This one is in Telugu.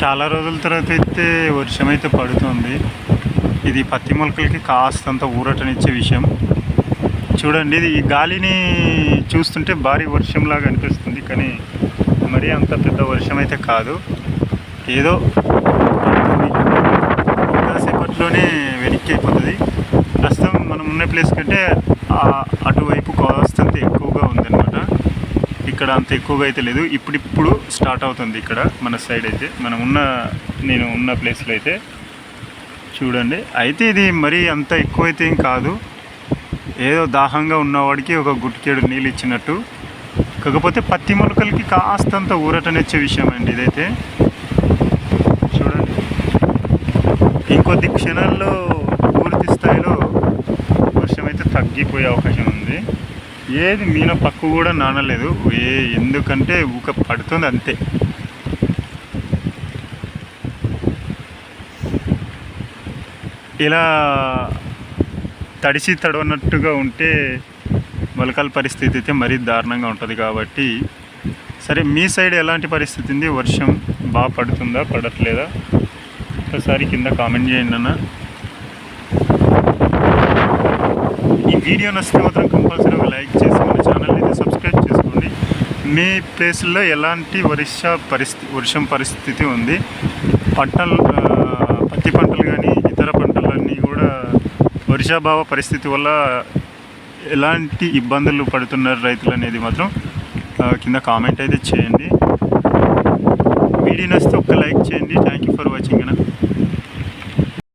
చాలా రోజుల తర్వాత అయితే వర్షం అయితే పడుతుంది. ఇది పత్తి మొలకలకి కాస్తంత ఊరటనిచ్చే విషయం. చూడండి ఇది ఈ గాలిని చూస్తుంటే భారీ వర్షంలాగా అనిపిస్తుంది కానీ మరీ అంత పెద్ద వర్షం అయితే కాదు. ఏదో కాసేపట్లోనే వెనక్కి అయిపోతుంది. ప్రస్తుతం మనం ఉన్న ప్లేస్ కంటే అటువైపు కాస్తంత ఇక్కడ అంత ఎక్కువగా అయితే లేదు. ఇప్పుడిప్పుడు స్టార్ట్ అవుతుంది ఇక్కడ మన సైడ్ అయితే. మనం ఉన్న నేను ఉన్న ప్లేస్లో అయితే. చూడండి. అయితే ఇది మరీ అంత ఎక్కువైతే ఏం కాదు. ఏదో దాహంగా ఉన్నవాడికి ఒక గుట్కేడు నీళ్ళు ఇచ్చినట్టు. కాకపోతే పత్తి మొలకలకి కాస్తంత ఊరటనిచ్చే విషయం అండి ఇదైతే. చూడండి. ఇంకొద్ది క్షణాల్లో పూర్తి స్థాయిలో వర్షం అయితే తగ్గిపోయే అవకాశం ఉంది. ఏది మీన పక్కు కూడా నానలేదు. ఏ ఎందుకంటే ఊక పడుతుంది అంతే. ఇలా తడిసి తడవనట్టుగా ఉంటే మొలకల పరిస్థితి అయితే మరీ దారుణంగా ఉంటుంది కాబట్టి సరే మీ సైడ్ ఎలాంటి పరిస్థితి ఉంది? వర్షం బాగా పడుతుందా? పడట్లేదా? ఒకసారి కింద కామెంట్ చేయండి అన్న. ఈ వీడియో నచ్చితే మాత్రం కంపల్సరీ ఒక లైక్ చేసి మన ఛానల్ అయితే సబ్స్క్రైబ్ చేసుకోండి. మీ ప్లేస్లో ఎలాంటి వర్ష పరిస్థితి వర్షం పరిస్థితి ఉంది? పంటలు పత్తి పంటలు కానీ ఇతర పంటలన్నీ కూడా వర్షాభావ పరిస్థితి వల్ల ఎలాంటి ఇబ్బందులు పడుతున్నారు రైతులు అనేది మాత్రం కింద కామెంట్ అయితే చేయండి. వీడియో నచ్చితే ఒక్క లైక్ చేయండి. థ్యాంక్ యూ ఫర్ వాచింగ్ అన్న